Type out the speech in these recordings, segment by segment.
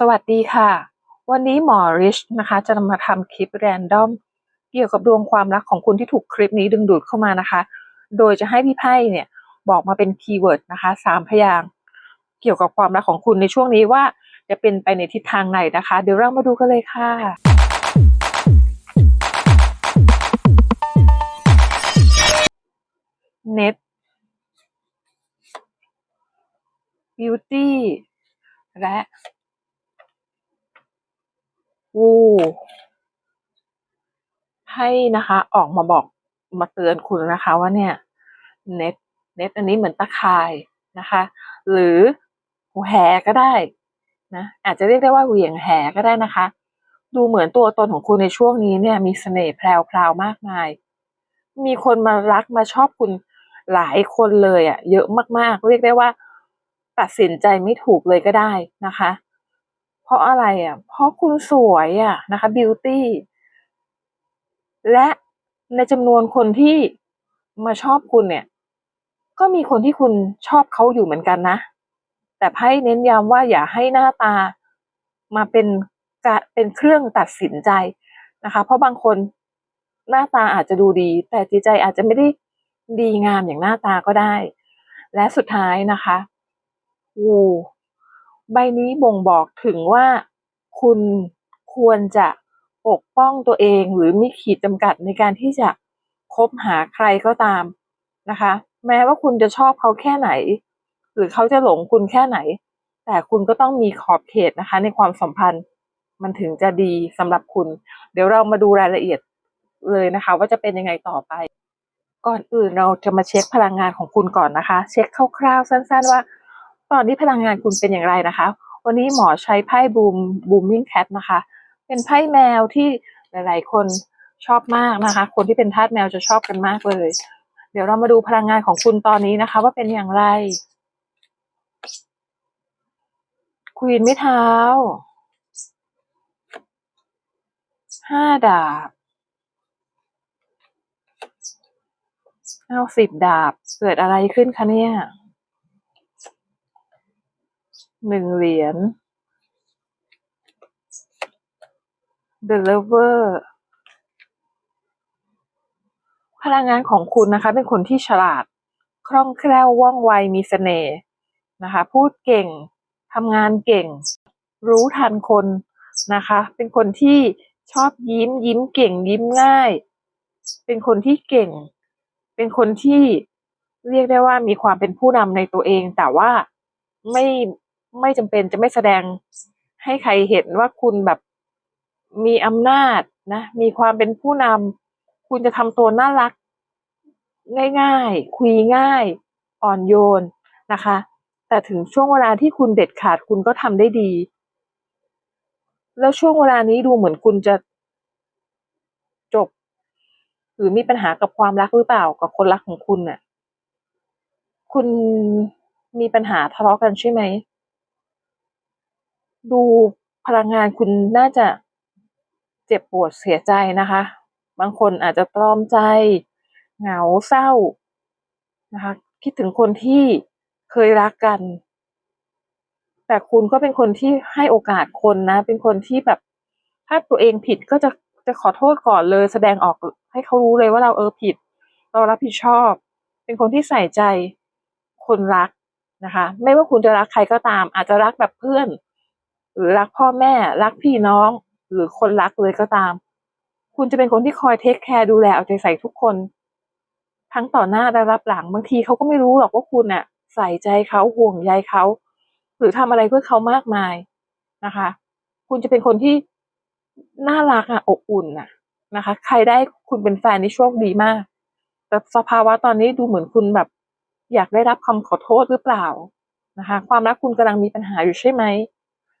สวัสดีค่ะ วันนี้หมอริชนะคะจะมาทำคลิปแรนดอมเกี่ยวกับดวงความรักของคุณที่ถูกคลิปนี้ดึงดูดเข้ามานะคะ โดยจะให้พี่ไพ่เนี่ยบอกมาเป็นคีย์เวิร์ดนะคะสามพยางเกี่ยวกับความรักของคุณในช่วงนี้ว่าจะเป็นไปในทิศทางไหนนะคะ เดี๋ยวเรามาดูกันเลยค่ะ เน็ต beauty และ วูให้นะคะ ออกมาบอกมาเตือนคุณนะคะ ว่าเนี่ย เน็ตเน็ตอันนี้เหมือนตะข่ายนะคะ หรือหูแหก็ได้นะอาจจะเรียกได้ว่าเหวี่ยงแหก็ได้นะคะ ดูเหมือนตัวตนของคุณในช่วงนี้เนี่ย มีเสน่ห์แพรวๆมากมาย มีคนมารักมาชอบคุณหลายคนเลยอะ่ะ เยอะมากๆ เรียกได้ว่า ตัดสินใจไม่ถูกเลยก็ได้นะคะ เพราะอะไรอะ่ะ เพราะคุณสวยอะ่ะนะคะบิวตี้และในจำนวนคนที่มาชอบคุณเนี่ย ก็มีคนที่คุณชอบเขาอยู่เหมือนกันนะ แต่ไพ่เน้นย้ำว่าอย่าให้หน้าตามาเป็นกะเป็นเครื่องตัดสินใจนะคะ เพราะบางคนหน้าตาอาจจะดูดี แต่จิตใจอาจจะไม่ได้ดีงามอย่างหน้าตาก็ได้ และสุดท้ายนะคะวู ใบนี้บ่งบอกถึงว่าคุณควรจะปกป้องตัวเองหรือมีขีดจำกัดในการที่จะคบหาใครก็ตามนะคะ แม้ว่าคุณจะชอบเขาแค่ไหน หรือเขาจะหลงคุณแค่ไหน แต่คุณก็ต้องมีขอบเขตนะคะ ในความสัมพันธ์มันถึงจะดีสำหรับคุณ เดี๋ยวเรามาดูรายละเอียดเลยนะคะ ว่าจะเป็นยังไงต่อไป ก่อนอื่นเราจะมาเช็คพลังงานของคุณก่อนนะคะ เช็คคร่าวๆสั้น ๆ ว่า ตอนนี้พลังงานคุณเป็นอย่างไรนะคะ วันนี้หมอใช้ไพ่บูมบูมมิ่งแคทนะคะ เป็นไพ่แมวที่หลาย ๆ คนชอบมากนะคะ คนที่เป็นทาสแมวจะชอบกันมากเลย เดี๋ยวเรามาดูพลังงานของคุณตอนนี้นะคะ ว่าเป็นอย่างไรควีนไม่เท้าห้าดาบเอาสิบดาบเกิดอะไรขึ้นคะเนี่ย หนึ่งเหรียญ The Lover พลังงานของคุณนะคะ เป็นคนที่ฉลาด คล่องแคล่วว่องไวมีเสน่ห์นะคะ พูดเก่งทำงานเก่ง รู้ทันคนนะคะ เป็นคนที่ชอบยิ้มยิ้มเก่งยิ้มง่าย เป็นคนที่เก่ง เป็นคนที่เรียกได้ว่ามีความเป็นผู้นำในตัวเอง แต่ว่าไม่ ไม่จำเป็นจะไม่แสดงให้ใครเห็นว่าคุณแบบมีอำนาจนะ มีความเป็นผู้นำคุณจะทำตัวน่ารัก ง่ายๆ คุยง่าย อ่อนโยนนะคะ แต่ถึงช่วงเวลาที่คุณเด็ดขาดคุณก็ทำได้ดี แล้วช่วงเวลานี้ดูเหมือนคุณจะจบ หรือมีปัญหากับความรักหรือเปล่ากับคนรักของคุณน่ะ คุณมีปัญหาทะเลาะกันใช่ไหม ดูพลังงานคุณน่าจะเจ็บปวดเสียใจนะคะ บางคนอาจจะตรอมใจ เหงาเศร้านะคะ คิดถึงคนที่เคยรักกัน แต่คุณก็เป็นคนที่ให้โอกาสคนนะ เป็นคนที่แบบ ถ้าตัวเองผิดก็จะจะขอโทษก่อนเลย แสดงออกให้เขารู้เลยว่าเราเออผิด เรารับผิดชอบ เป็นคนที่ใส่ใจคนรักนะคะ ไม่ว่าคุณจะรักใครก็ตาม อาจจะรักแบบเพื่อน หรือรักพ่อแม่รักพี่น้อง หรือคนรักเลยก็ตาม คุณจะเป็นคนที่คอยเทคแคร์ดูแลเอาใจใส่ทุกคน ทั้งต่อหน้าและรับหลังบางทีเขาก็ไม่รู้หรอกว่าคุณน่ะ ใส่ใจเขาห่วงใยเขา หรือทำอะไรเพื่อเขามากมายนะคะ คุณจะเป็นคนที่น่ารักอะอบอุ่นอะนะคะ ใครได้คุณเป็นแฟนนี่โชคดีมาก แต่สภาวะตอนนี้ดูเหมือนคุณแบบ อยากได้รับคำขอโทษหรือเปล่านะคะ ความรักคุณกำลังมีปัญหาอยู่ใช่ไหม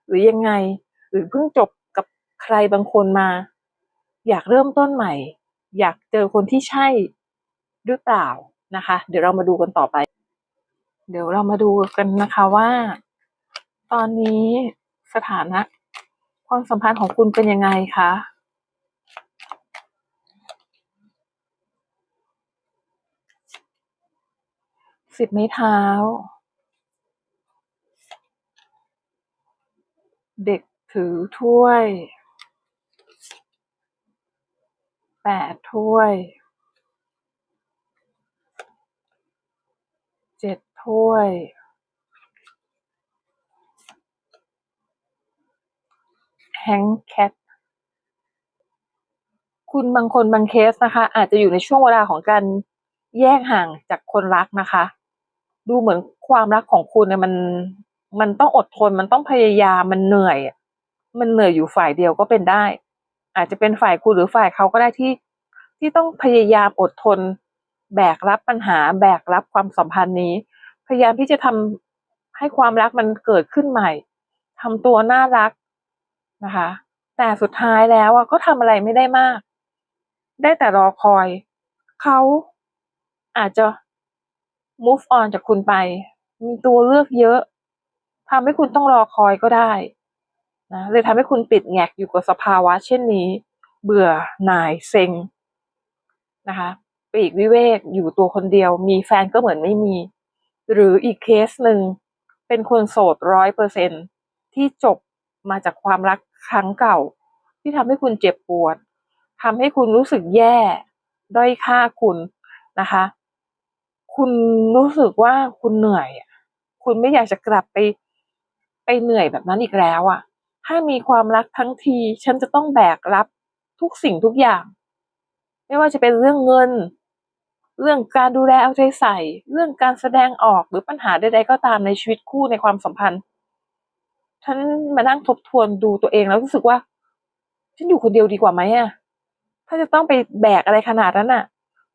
หรือยังไง หรือเพิ่งจบกับใครบางคนมา อยากเริ่มต้นใหม่ อยากเจอคนที่ใช่หรือเปล่านะคะ เดี๋ยวเรามาดูกันต่อไป เดี๋ยวเรามาดูกันนะคะว่า ตอนนี้สถานะ ความสัมพันธ์ของคุณเป็นยังไงคะสิบไม้เท้า เด็กถือถ้วยแปดถ้วยเจ็ดถ้วยแฮงแคทคุณบางคนบางเคสนะคะ อาจจะอยู่ในช่วงเวลาของการแยกห่างจากคนรักนะคะ ดูเหมือนความรักของคุณเนี่ยมัน มันต้องอดทนมันต้องพยายามมันเหนื่อย มันเหนื่อยอยู่ฝ่ายเดียวก็เป็นได้ อาจจะเป็นฝ่ายคุณหรือฝ่ายเขาก็ได้ที่ ที่ต้องพยายามอดทน แบกรับปัญหา แบกรับความสัมพันธ์นี้ พยายามที่จะทำให้ความรักมันเกิดขึ้นใหม่ทำตัวน่ารักนะคะ แต่สุดท้ายแล้วอะก็ทำอะไรไม่ได้มาก ได้แต่รอคอย เขาอาจจะ move on จากคุณไป มีตัวเลือกเยอะ ทำให้คุณต้องรอคอยก็ได้นะเลยทำให้คุณติดแงกอยู่กับสภาวะ เช่นนี้ เบื่อหน่ายเซ็งนะคะปีกวิเวกอยู่ตัวคนเดียว มีแฟนก็เหมือนไม่มี หรืออีกเคสหนึ่งเป็นคนโสดร้อยเปอร์เซนที่จบมาจากความรักครั้งเก่า ที่ทำให้คุณเจ็บปวดทำให้คุณรู้สึกแย่ด้อยค่าคุณนะคะ คุณรู้สึกว่าคุณเหนื่อย คุณไม่อยากจะกลับไป ไปเหนื่อยแบบนั้นอีกแล้วอะถ้ามีความรักทั้งที ฉันจะต้องแบกรับทุกสิ่งทุกอย่าง ไม่ว่าจะเป็นเรื่องเงิน เรื่องการดูแลเอาใจใส่ เรื่องการแสดงออกหรือปัญหาใดๆก็ตามในชีวิตคู่ในความสัมพันธ์ฉันมานั่งทบทวนดูตัวเองแล้วรู้สึกว่า ฉันอยู่คนเดียวดีกว่าไหมอะถ้าจะต้องไปแบกอะไรขนาดนั้นอะ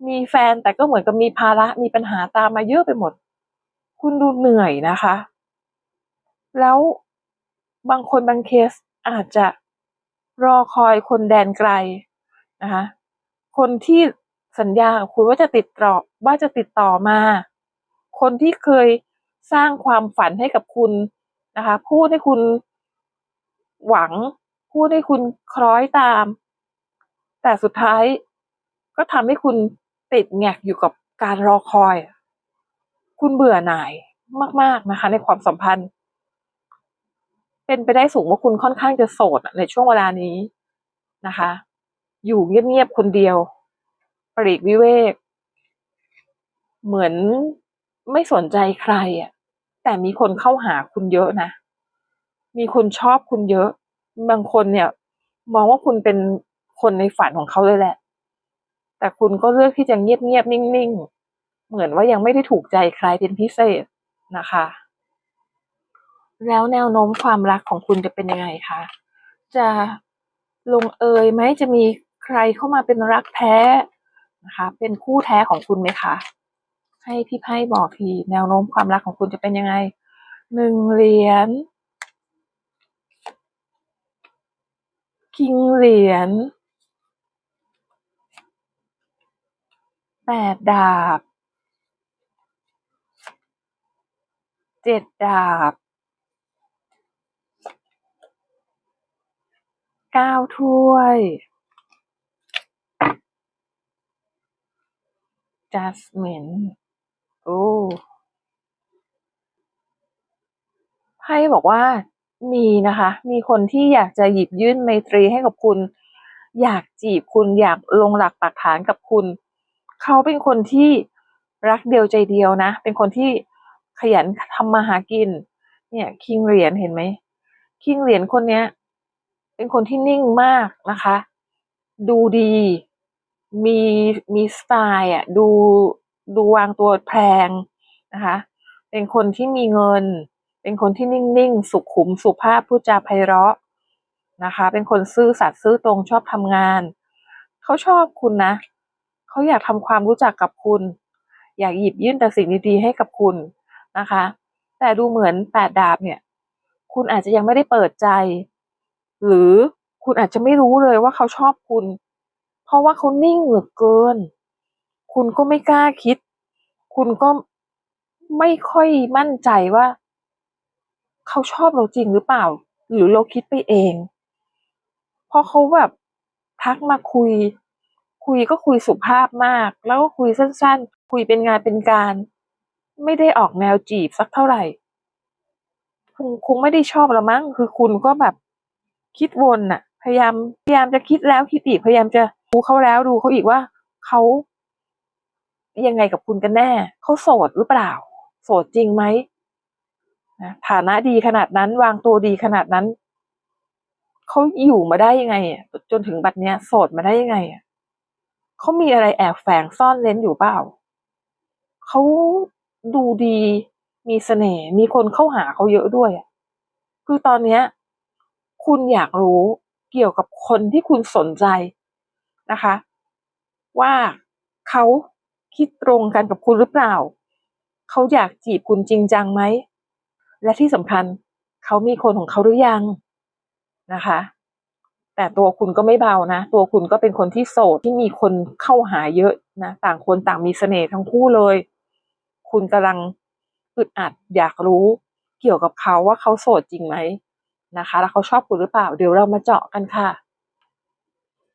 มีแฟนแต่ก็เหมือนกับมีภาระมีปัญหาตามมาเยอะไปหมด คุณดูเหนื่อยนะคะ แล้วบางคนบางเคสอาจจะรอคอยคนแดนไกลนะคะคนที่สัญญากับคุณว่าจะติดต่อว่าจะติดต่อมา คนที่เคยสร้างความฝันให้กับคุณนะคะพูดให้คุณหวัง พูดให้คุณคล้อยตาม แต่สุดท้ายก็ทำให้คุณติดแงกอยู่กับการรอคอย คุณเบื่อหน่ายมาก ๆนะคะ ในความสัมพันธ์ เป็นไปได้สูงว่าคุณค่อนข้างจะโสดในช่วงเวลานี้นะคะ อยู่เงียบๆคนเดียวปลีกวิเวก เหมือนไม่สนใจใครอะ แต่มีคนเข้าหาคุณเยอะนะ มีคนชอบคุณเยอะ บางคนเนี่ย มองว่าคุณเป็นคนในฝันของเขาเลยแหละ แต่คุณก็เลือกที่จะเงียบๆนิ่งๆ เหมือนว่ายังไม่ได้ถูกใจใครเป็นพิเศษนะคะ แล้วแนวโน้มความรักของคุณจะเป็นยังไงคะ จะลงเอยไหมจะมีใครเข้ามาเป็นรักแท้นะคะ เป็นคู่แท้ของคุณไหมคะ ให้พี่ไพ่บอกทีแนวโน้มความรักของคุณจะเป็นยังไงหนึ่งเหรียญคิงเหรียญแปดดาบเจ็ดดาบ ก้าถ้วย จัสมิน โอ้ ไพ่บอกว่ามีนะคะ มีคนที่อยากจะหยิบยื่นไมตรีให้กับคุณ อยากจีบคุณ อยากลงหลักปักฐานกับคุณ เขาเป็นคนที่รักเดียวใจเดียวนะ เป็นคนที่ขยันทำมาหากิน เนี่ย คิงเหรียญเห็นไหม คิงเหรียญคนเนี้ย เป็นคนที่นิ่งมากนะคะ ดูดี มีมีสไตล์อะดูดูวางตัวแพงนะคะ เป็นคนที่มีเงิน เป็นคนที่นิ่งๆ สุขุมสุภาพพูดจาไพเราะนะคะ เป็นคนซื่อสัตย์ซื่อตรงชอบทำงาน เขาชอบคุณนะ เขาอยากทำความรู้จักกับคุณ อยากหยิบยื่นแต่สิ่งดีๆให้กับคุณนะคะ แต่ดูเหมือนแปดดาบเนี่ย คุณอาจจะยังไม่ได้เปิดใจ หรือคุณอาจจะไม่รู้เลยว่าเขาชอบคุณ เพราะว่าเขานิ่งเหลือเกิน คุณก็ไม่กล้าคิด คุณก็ไม่ค่อยมั่นใจว่า เขาชอบเราจริงหรือเปล่า หรือเราคิดไปเอง เพราะเขาแบบทักมาคุย คุยก็คุยสุภาพมาก แล้วก็คุยสั้นๆ คุยเป็นงานเป็นการ ไม่ได้ออกแนวจีบสักเท่าไหร่คงคงไม่ได้ชอบละมั้ง คือคุณก็แบบ คิดวนน่ะพยายามพยายามจะคิดแล้วคิดอีกพยายามจะดูเขาแล้วดูเขาอีกว่าเขายังไงกับคุณกันแน่เขาโสดหรือเปล่า โสดจริงไหมนะฐานะดีขนาดนั้น วางตัวดีขนาดนั้นเขาอยู่มาได้ยังไงจนถึงบัดเนี้ย โสดมาได้ยังไงเขามีอะไรแอบแฝงซ่อนเร้นอยู่เปล่าเขาดูดีมีเสน่ห์มีคนเข้าหาเขาเยอะด้วยคือตอนเนี้ย คุณอยากรู้เกี่ยวกับคนที่คุณสนใจนะคะ ว่าเขาคิดตรงกันกับคุณหรือเปล่า เขาอยากจีบคุณจริงจังไหม และที่สำคัญเขามีคนของเขาหรือยังนะคะ แต่ตัวคุณก็ไม่เบานะ ตัวคุณก็เป็นคนที่โสดที่มีคนเข้าหาเยอะนะ ต่างคนต่างมีเสน่ห์ทั้งคู่เลย คุณกำลังอึดอัดอยากรู้เกี่ยวกับเขาว่าเขาโสดจริงไหม นะคะ แล้วเขาชอบคุณหรือเปล่า เดี๋ยวเรามาเจาะกันค่ะ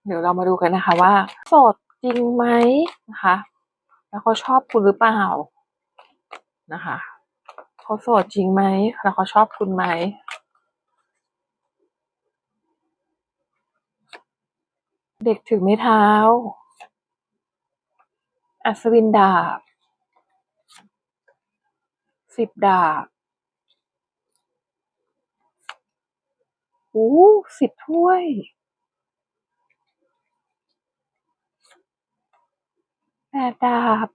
เดี๋ยวเรามาดูกันนะคะว่า โสดจริงไหมนะคะ แล้วเขาชอบคุณหรือเปล่านะคะเขาโสดจริงไหมแล้วเขาชอบคุณไหมเด็กถือไม้เท้า อัศวินดาบ สิบดาบ โอ้สิบถ้วย แปดดาบ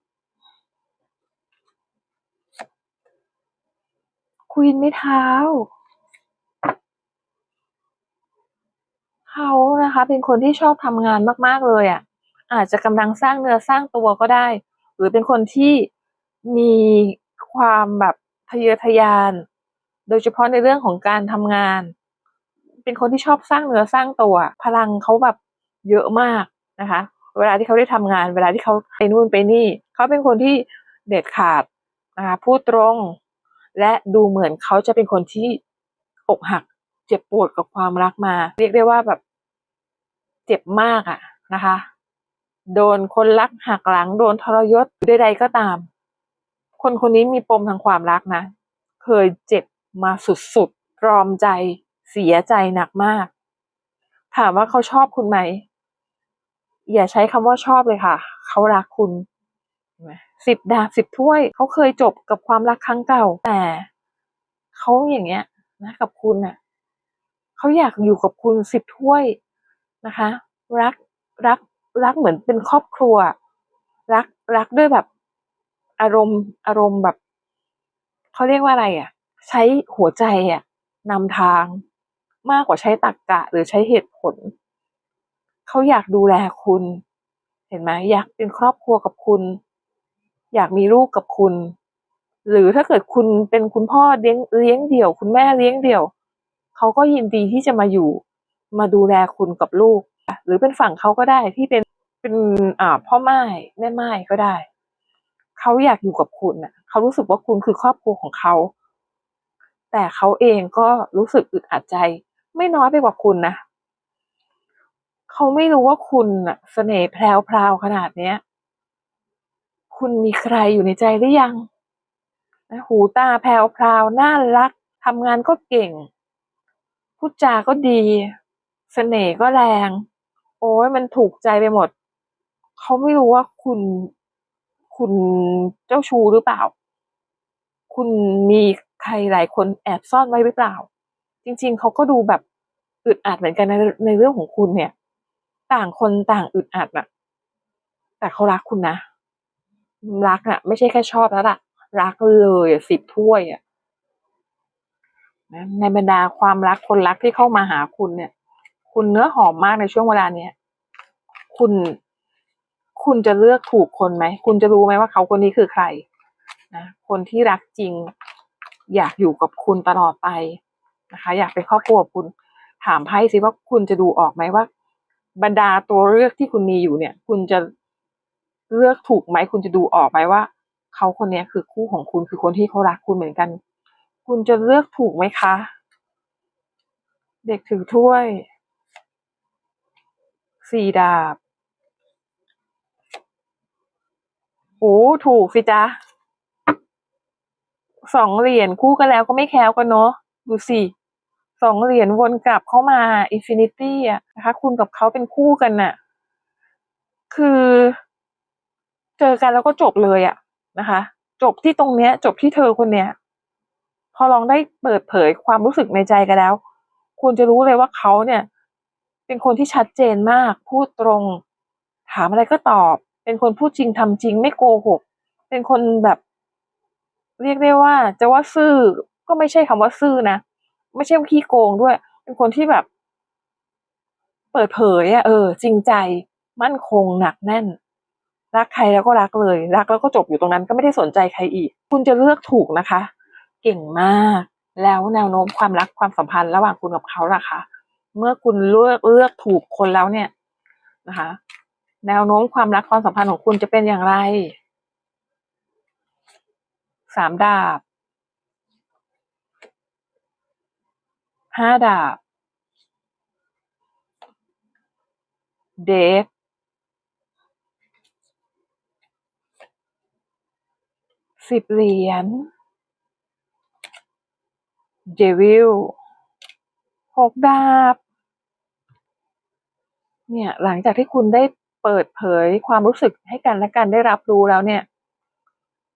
ควีนไม้เท้า เขานะคะ เป็นคนที่ชอบทำงานมาก ๆ เลยอะ่ะ อาจจะกำลังสร้างเนื้อสร้างตัวก็ได้ หรือเป็นคนที่มีความแบบทะเยอทะยาน โดยเฉพาะในเรื่องของการทำงาน เป็นคนที่ชอบสร้างเนื้อสร้างตัว พลังเขาแบบเยอะมากนะคะ เวลาที่เขาได้ทำงาน เวลาที่เขาไปนู่นไปนี่ เขาเป็นคนที่เด็ดขาดนะคะพูดตรง และดูเหมือนเขาจะเป็นคนที่อกหัก เจ็บปวดกับความรักมา เรียกได้ว่าแบบเจ็บมากอะนะคะ โดนคนรักหักหลัง โดนทรยศใดๆก็ตาม คนคนนี้มีปมทางความรักนะ เคยเจ็บมาสุดๆตรอมใจ เสียใจหนักมาก ถามว่าเขาชอบคุณไหม อย่าใช้คำว่าชอบเลยค่ะ เขารักคุณสิบดาบสิบถ้วย เขาเคยจบกับความรักครั้งเก่า แต่เขาอย่างเงี้ยนะกับคุณน่ะเขาอยากอยู่กับคุณสิบถ้วยนะคะ รักรักรักเหมือนเป็นครอบครัว รักรักด้วยแบบอารมณ์อารมณ์แบบเขาเรียกว่าอะไรอะ ใช้หัวใจอะนำทาง มากกว่าใช้ตรรกกะหรือใช้เหตุผล เขาอยากดูแลคุณ เห็นไหมอยากเป็นครอบครัวกับคุณ อยากมีลูกกับคุณ หรือถ้าเกิดคุณเป็นคุณพ่อเลี้ยงเลี้ยงเดี่ยว คุณแม่เลี้ยงเดี่ยว เขาก็ยินดีที่จะมาอยู่ มาดูแลคุณกับลูก หรือเป็นฝั่งเขาก็ได้ที่เป็นเป็นอ่าพ่อไม้แม่ไม้ก็ได้เขาอยากอยู่กับคุณน่ะเขารู้สึกว่าคุณคือครอบครัวของเขา แต่เขาเองก็รู้สึกอึดอัดใจ ไม่น้อยไปกว่าคุณนะเขาไม่รู้ว่าคุณน่ะเสน่ห์แพรวๆขนาดเนี้ย คุณมีใครอยู่ในใจหรือยังหูตาแพรวๆน่ารักทำงานก็เก่งพูดจาก็ดีเสน่ห์ก็แรง โอ้ยมันถูกใจไปหมด เขาไม่รู้ว่าคุณ คุณเจ้าชู้หรือเปล่า คุณมีใครหลายคนแอบซ่อนไว้หรือเปล่า จริง ๆเขาก็ดูแบบอึดอัดเหมือนกันในในเรื่องของคุณเนี่ย ต่างคนต่างอึดอัดอะแต่เขารักคุณนะรักอะไม่ใช่แค่ชอบแล้วล่ะ รักเลยสิบถ้วยอะนะในบรรดาความรักคนรักที่เข้ามาหาคุณเนี่ย คุณเนื้อหอมมากในช่วงเวลาเนี้ยคุณ คุณจะเลือกถูกคนไหม คุณจะรู้ไหมว่าเขาคนนี้คือใครนะคนที่รักจริง อยากอยู่กับคุณตลอดไป นะคะ อยากเป็นครอบครัวคุณ ถามไพ่สิว่าคุณจะดูออกไหมว่า บรรดาตัวเลือกที่คุณมีอยู่เนี่ย คุณจะเลือกถูกไหม คุณจะดูออกไหมว่า เขาคนนี้คือคู่ของคุณคือคนที่เขารักคุณเหมือนกัน คุณจะเลือกถูกไหมคะ เด็กถือถ้วยสี่ดาบโอ้ถูกสิจ๊ะสองเหรียญคู่กันแล้วก็ไม่แคล้วกันเนาะดูสิ สองเหรียญวนกลับเข้ามาอินฟินิตี้อะนะคะ คุณกับเขาเป็นคู่กันน่ะ คือ เจอกันแล้วก็จบเลยอะนะคะ จบที่ตรงเนี้ย จบที่เธอคนเนี้ย พอลองได้เปิดเผยความรู้สึกในใจกันแล้ว คุณจะรู้เลยว่าเขาเนี่ย เป็นคนที่ชัดเจนมาก พูดตรง ถามอะไรก็ตอบ เป็นคนพูดจริงทำจริงไม่โกหก เป็นคนแบบ เรียกได้ว่า จะว่าซื่อก็ไม่ใช่คำว่าซื่อนะ ไม่ใช่ว่าขี้โกงด้วย เป็นคนที่แบบ เปิดเผยอะเออ จริงใจมั่นคงหนักแน่น รักใครแล้วก็รักเลย รักแล้วก็จบอยู่ตรงนั้น ก็ไม่ได้สนใจใครอีก คุณจะเลือกถูกนะคะ เก่งมาก แล้วแนวโน้มความรักความสัมพันธ์ระหว่างคุณกับเขาล่ะคะเมื่อคุณเลือกเลือกถูกคนแล้วเนี่ยนะคะ แนวโน้มความรักความสัมพันธ์ของคุณจะเป็นอย่างไร สามดาบ ห้าดาบ เดทสิบเหรียญเดวิลหกดาบ เนี่ย หลังจากที่คุณได้เปิดเผยความรู้สึกให้กันและกันได้รับรู้แล้วเนี่ย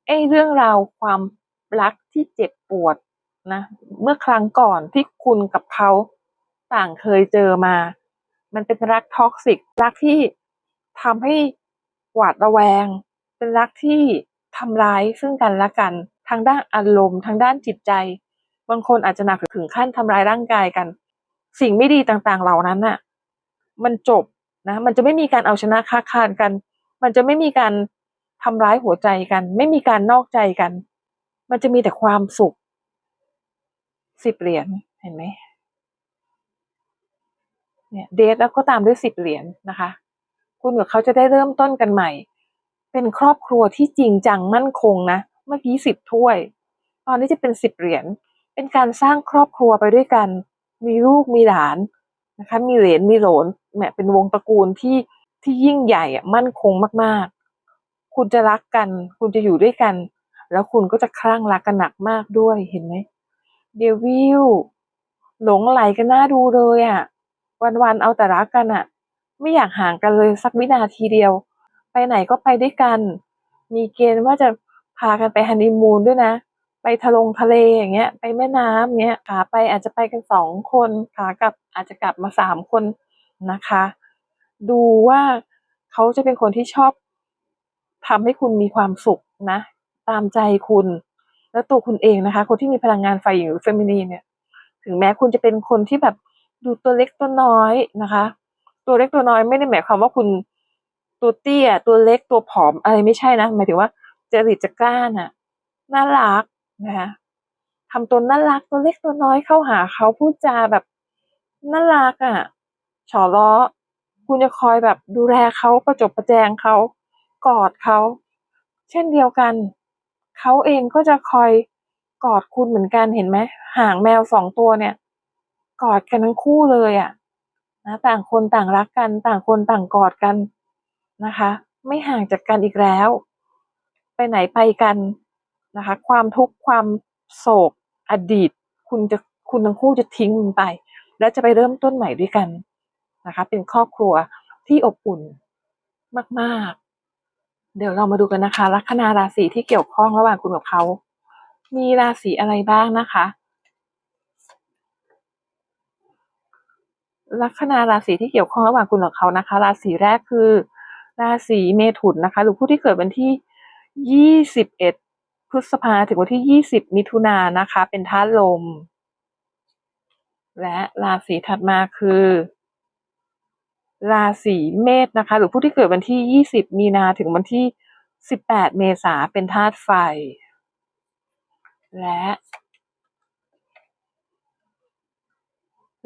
ไอ้เรื่องราวความรักที่เจ็บปวด นะ เมื่อครั้งก่อนที่คุณกับเขาต่างเคยเจอมา มันเป็นรักท็อกซิก รักที่ทำให้หวาดระแวง เป็นรักที่ทำร้ายซึ่งกันและกัน ทางด้านอารมณ์ ทางด้านจิตใจ บางคนอาจจะหนักถึงขั้นทำร้ายร่างกายกัน สิ่งไม่ดีต่างๆเหล่านั้นน่ะ มันจบนะ มันจะไม่มีการเอาชนะค้าคานกัน มันจะไม่มีการทำร้ายหัวใจกัน ไม่มีการนอกใจกัน มันจะมีแต่ความสุข สิบเหรียญเห็นไหมเนี่ยเดทแล้วก็ตามด้วยสิบเหรียญนะคะ คุณกับเขาจะได้เริ่มต้นกันใหม่ เป็นครอบครัวที่จริงจังมั่นคงนะ เมื่อกี้สิบถ้วย ตอนนี้จะเป็นสิบเหรียญ เป็นการสร้างครอบครัวไปด้วยกัน มีลูกมีหลานนะคะ มีเหลนมีโหลนแหมเป็นวงตระกูลที่ที่ยิ่งใหญ่อะมั่นคงมากๆ คุณจะรักกัน คุณจะอยู่ด้วยกัน แล้วคุณก็จะคลั่งรักกันหนักมากด้วยเห็นไหม เดวิลหลงไหลกันน่าดูเลยอะ วันๆเอาแต่รักกันอะ ไม่อยากห่างกันเลยสักวินาทีเดียว ไปไหนก็ไปด้วยกัน มีเกณฑ์ว่าจะพากันไปฮันนีมูนด้วยนะ ไปทะลงทะเลอย่างเงี้ย ไปแม่น้ำเงี้ยขาไปอาจจะไปกันสองคนขากลับอาจจะกลับมาสามคนนะคะ ดูว่าเขาจะเป็นคนที่ชอบทำให้คุณมีความสุขนะ ตามใจคุณ แล้วตัวคุณเองนะคะ คนที่มีพลังงานไฟหรือเฟมินีนเนี่ย ถึงแม้คุณจะเป็นคนที่แบบดูตัวเล็กตัวน้อยนะคะ ตัวเล็กตัวน้อยไม่ได้หมายความว่าคุณตัวเตี้ย ตัวเล็กตัวผอมอะไรไม่ใช่นะหมายถึงว่าจริตจะกล้าน่ะน่ารักนะคะทำตัวน่ารักตัวเล็กตัวน้อยเข้าหาเขาพูดจาแบบน่ารักอะฉอล้อ คุณจะคอยแบบดูแลเขาประจบประแจงเขากอดเขา เช่นเดียวกัน เขาเองก็จะคอยกอดคุณเหมือนกันเห็นไหมห่างแมวสองตัวเนี่ย กอดกันทั้งคู่เลยอะนะต่างคนต่างรักกัน ต่างคนต่างกอดกันนะคะ ไม่ห่างจากกันอีกแล้ว ไปไหนไปกันนะคะ ความทุกข์ความโศกอดีต คุณจะคุณทั้งคู่จะทิ้งมันไป แล้วจะไปเริ่มต้นใหม่ด้วยกันนะคะ เป็นครอบครัวที่อบอุ่นมาก ๆ เดี๋ยวเรามาดูกันนะคะลัคนาราศีที่เกี่ยวข้องระหว่างคุณกับเขา มีราศีอะไรบ้างนะคะลัคนาราศีที่เกี่ยวข้องระหว่างคุณกับเขานะคะ ราศีแรกคือ ราศีเมถุนนะคะ หรือผู้ที่เกิดวันที่ 21 พฤษภาถึงวันที่ 20 มิถุนายนนะคะ เป็นธาตุลม และราศีถัดมาคือ ราศีเมษนะคะ หรือผู้ที่เกิดวันที่ 20 มีนาถึงวันที่ 18 เมษาเป็นธาตุไฟ และ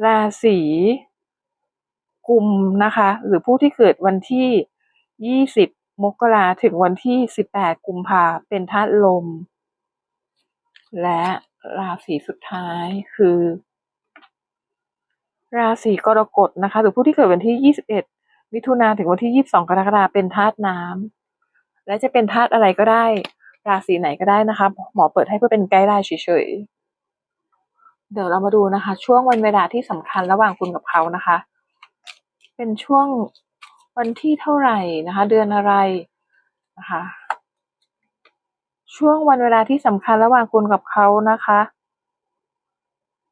ราศีกุมนะคะ หรือผู้ที่เกิดวันที่ 20 มกราถึงวันที่ 18 กุมภาเป็นธาตุลม และราศีสุดท้ายคือ ราศีกรกฎนะคะ หรือผู้ที่เกิดวันที่ 21 มิถุนาถึงวันที่ 22 กรกฎาคมเป็นธาตุน้ำและจะเป็นธาตุอะไรก็ได้ ราศีไหนก็ได้นะคะ หมอเปิดให้เพื่อเป็นไกด์ไลน์เฉยเดี๋ยวเรามาดูนะคะ ช่วงวันเวลาที่สำคัญระหว่างคุณกับเขานะคะ เป็นช่วงวันที่เท่าไหร่นะคะ เดือนอะไรนะคะ ช่วงวันเวลาที่สำคัญระหว่างคุณกับเขานะคะ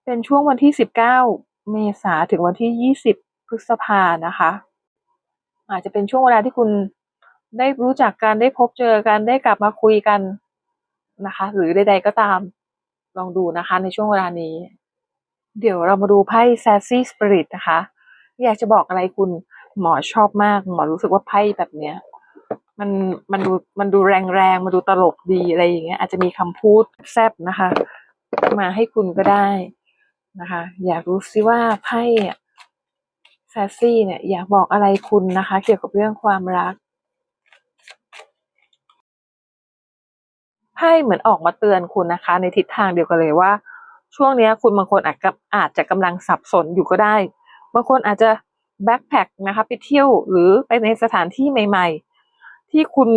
เป็นช่วงวันที่สิบเก้า เมษาถึงวันที่ยี่สิบพฤษภานะคะ อาจจะเป็นช่วงเวลาที่คุณได้รู้จักกันได้พบเจอกันได้กลับมาคุยกันนะคะ หรือใด ๆก็ตามลองดูนะคะในช่วงเวลานี้ เดี๋ยวเรามาดูไพ่ Sassy Spirit นะคะ อยากจะบอกอะไรคุณหมอชอบมาก หมอรู้สึกว่าไพ่แบบเนี้ยมันมันดูมันดูแรงแรงมันดูตลกดีอะไรอย่างเงี้ยอาจจะมีคำพูดแซบนะคะ มาให้คุณก็ได้ นะคะ อยากรู้ซิว่าไพ่แซซี่เนี่ยอยากบอกอะไรคุณนะคะ เกี่ยวกับเรื่องความรักไพ่เหมือนออกมาเตือนคุณนะคะ ในทิศทางเดียวกันเลยว่า ช่วงนี้คุณบางคนอาจจะอาจจะกำลังสับสนอยู่ก็ได้บางคนอาจจะแบ็คแพคนะคะไปเที่ยวหรือไปในสถานที่ใหม่ ๆ ที่คุณ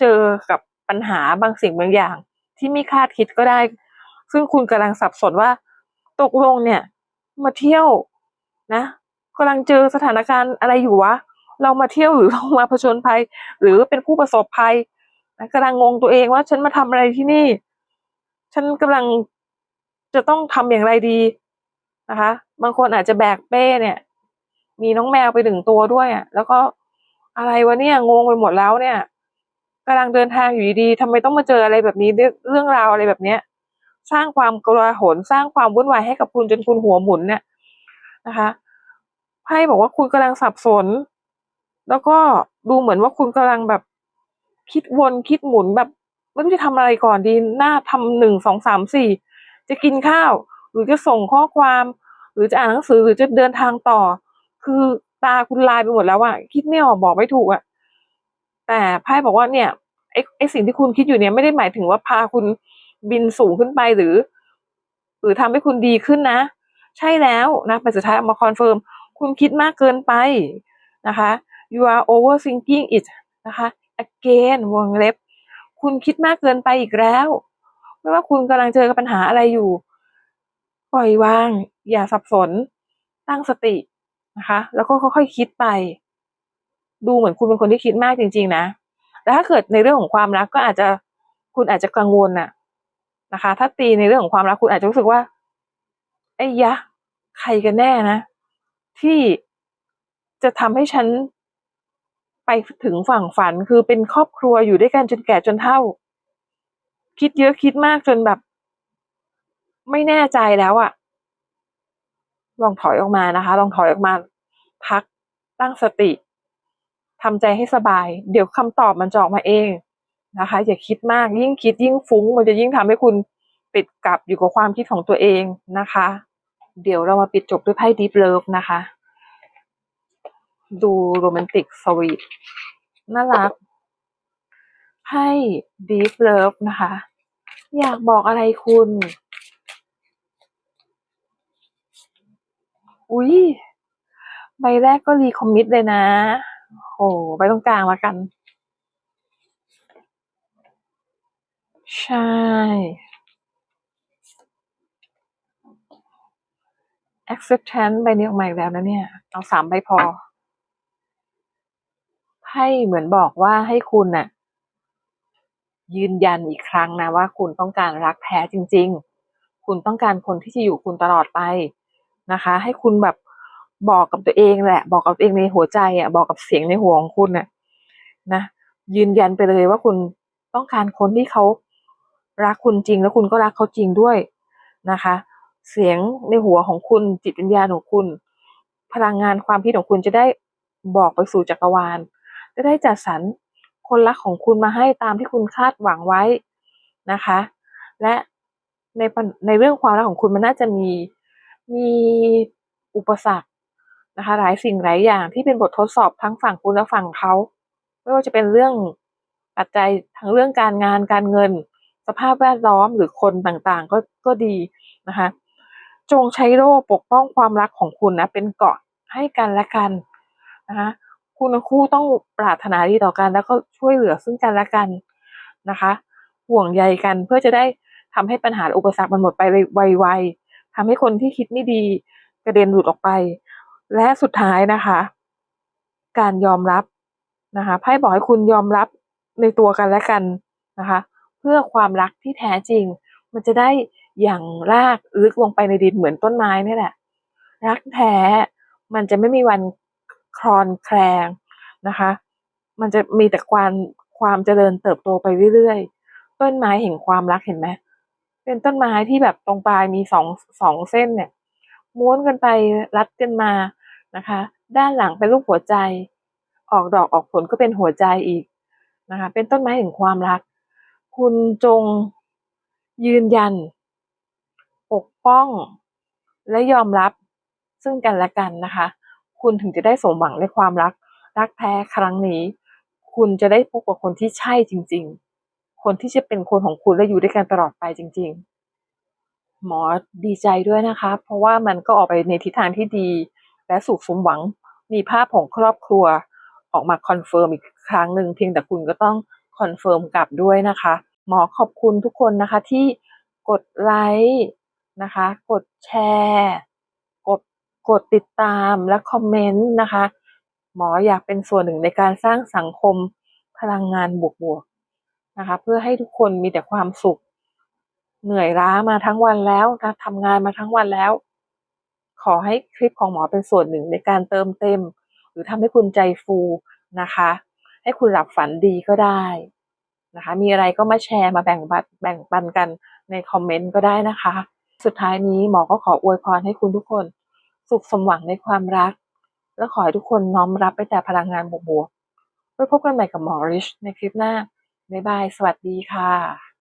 เจอกับปัญหาบางสิ่งบางอย่าง ที่ไม่คาดคิดก็ได้ ซึ่งคุณกำลังสับสนว่า ตกลงเนี่ย มาเที่ยวนะกำลังเจอสถานการณ์อะไรอยู่วะ เรามาเที่ยวหรือเรามาผจญภัย หรือเป็นผู้ประสบภัยนะกำลังงงตัวเองว่าฉันมาทำอะไรที่นี่ ฉันกำลังจะต้องทำอย่างไรดีนะคะ บางคนอาจจะแบกเป้เนี่ย มีน้องแมวไปหนึ่งตัวด้วยอะแล้วก็อะไรวะเนี่ยงงไปหมดแล้วเนี่ยกำลังเดินทางอยู่ดีๆทำไมต้องมาเจออะไรแบบนี้เรื่องราวอะไรแบบเนี้ย สร้างความกลาหลสร้างความวุ่นวายให้กับคุณจนคุณหัวหมุนเนี่ยนะคะไพ่บอกว่าคุณกำลังสับสน แล้วก็ดูเหมือนว่าคุณกำลังแบบคิดวนคิดหมุนแบบไม่รู้จะทำอะไรก่อนดีหน้าทำหนึ่งสองสามสี่จะกินข้าว หรือจะส่งข้อความ หรือจะอ่านหนังสือหรือจะเดินทางต่อ คือตาคุณลายไปหมดแล้วอะคิดไม่ออกบอกไม่ถูกอะแต่ไพ่บอกว่าเนี่ยไอ้ไอ้สิ่งที่คุณคิดอยู่เนี่ยไม่ได้หมายถึงว่าพาคุณ บินสูงขึ้นไปหรือ หรือทำให้คุณดีขึ้นนะ ใช่แล้วนะแต่สุดท้ายเอามาคอนเฟิร์มคุณคิดมากเกินไปนะคะ you are overthinking it นะคะ again วงเล็บ คุณคิดมากเกินไปอีกแล้ว ไม่ว่าคุณกำลังเจอกับปัญหาอะไรอยู่ ปล่อยวาง อย่าสับสน ตั้งสตินะคะ แล้วก็ค่อยๆคิดไป ดูเหมือนคุณเป็นคนที่คิดมากจริง ๆ นะ แต่ถ้าเกิดในเรื่องของความรักก็อาจจะคุณอาจจะกังวลน่ะ นะคะ ถ้าตีในเรื่องของความรักคุณอาจจะรู้สึกว่าไอ้ยะ ใครกันแน่นะ ที่จะทำให้ฉันไปถึงฝั่งฝันคือเป็นครอบครัวอยู่ด้วยกันจนแก่จนเฒ่า คิดเยอะคิดมากจนแบบ ไม่แน่ใจแล้วอะลองถอยออกมานะคะ ลองถอยออกมา พักตั้งสติทำใจให้สบาย เดี๋ยวคำตอบมันจะออกมาเอง นะคะ อย่าคิดมากยิ่งคิดยิ่งฟุ้ง มันจะยิ่งทำให้คุณติดกับอยู่กับความคิดของตัวเองนะคะ เดี๋ยวเรามาปิดจบด้วยไพ่ Deep Love นะคะ ดูโรแมนติกสวีทน่ารักไพ่ Deep Love นะคะ อยากบอกอะไรคุณอุ้ยใบแรกก็รีคอมมิตเลยนะโอ้ไปตรงกลางแล้วกัน ใช่ acceptance ใบนี้ออกมาอีกแล้วนะเนี่ย เอาสามใบพอ ให้เหมือนบอกว่าให้คุณน่ะ ยืนยันอีกครั้งนะว่าคุณต้องการรักแท้จริง ๆ คุณต้องการคนที่จะอยู่คุณตลอดไปนะคะ ให้คุณแบบบอกกับตัวเองแหละ บอกกับตัวเองในหัวใจอะ บอกกับเสียงในหัวของคุณน่ะนะยืนยันไปเลยว่าคุณต้องการคนที่เขา รักคุณจริง แล้วคุณก็รักเขาจริงด้วยนะคะ เสียงในหัวของคุณจิตวิญญาณของคุณ พลังงานความคิดของคุณจะได้บอกไปสู่จักรวาล จะได้จัดสรรคนรักของคุณมาให้ตามที่คุณคาดหวังไว้นะคะ และในในเรื่องความรักของคุณมันน่าจะมีมีอุปสรรคนะคะหลายสิ่งหลายอย่างที่เป็นบททดสอบทั้งฝั่งคุณและฝั่งเขา ไม่ว่าจะเป็นเรื่องปัจจัยทั้งเรื่องการงานการเงิน ภาพแวดล้อมหรือคนต่างๆ ก็ก็ดีนะคะ จงใช้โล่ปกป้องความรักของคุณนะ เป็นเกาะให้กันและกันนะคะคุณทั้งคู่ต้องปรารถนาดีต่อกัน แล้วก็ช่วยเหลือซึ่งกันและกันนะคะ ห่วงใยกันเพื่อจะได้ทำให้ปัญหาอุปสรรคมันหมดไปไวๆทำให้คนที่คิดไม่ดีกระเด็นหลุดออกไป และสุดท้ายนะคะ การยอมรับนะคะไพ่บอกให้คุณยอมรับในตัวกันและกันนะคะ เพื่อความรักที่แท้จริง มันจะได้อย่างรากลึกลงไปในดินเหมือนต้นไม้นี่แหละ รักแท้มันจะไม่มีวันคลอนแคลงนะคะ มันจะมีแต่ความความเจริญเติบโตไปเรื่อยๆ ต้นไม้แห่งความรักเห็นไหมเป็นต้นไม้ที่แบบตรงปลายมีสองสองเส้นเนี่ย ม้วนกันไปรัดกันมานะคะ ด้านหลังเป็นรูปหัวใจ ออกดอกออกผลก็เป็นหัวใจอีกนะคะ เป็นต้นไม้แห่งความรัก คุณจงยืนยัน ปกป้อง และยอมรับซึ่งกันและกันนะคะ คุณถึงจะได้สมหวังในความรัก รักแท้ครั้งนี้ คุณจะได้พบกับคนที่ใช่จริง ๆ คนที่จะเป็นคนของคุณและอยู่ด้วยกันตลอดไปจริง ๆ หมอดีใจด้วยนะคะ เพราะว่ามันก็ออกไปในทิศทางที่ดี และสุขสมหวัง มีภาพของครอบครัวออกมาคอนเฟิร์มอีกครั้งหนึ่งเพียงแต่คุณก็ต้อง คอนเฟิร์มกลับด้วยนะคะ หมอขอบคุณทุกคนนะคะที่กดไลค์นะคะ กดแชร์กดกดติดตามและคอมเมนต์นะคะ หมออยากเป็นส่วนหนึ่งในการสร้างสังคมพลังงานบวกๆนะคะ เพื่อให้ทุกคนมีแต่ความสุข เหนื่อยล้ามาทั้งวันแล้วนะทำงานมาทั้งวันแล้ว ขอให้คลิปของหมอเป็นส่วนหนึ่งในการเติมเต็ม หรือทำให้คุณใจฟูนะคะ ให้คุณหลับฝันดีก็ได้นะคะ มีอะไรก็มาแชร์มาแบ่งบันแบ่งปันกันในคอมเมนต์ก็ได้นะคะ สุดท้ายนี้หมอก็ขออวยพรให้คุณทุกคน สุขสมหวังในความรัก และขอให้ทุกคนน้อมรับไปแต่พลังงานบวกๆไว้พบกันใหม่กับหมอริชในคลิปหน้าบ๊ายบาย สวัสดีค่ะ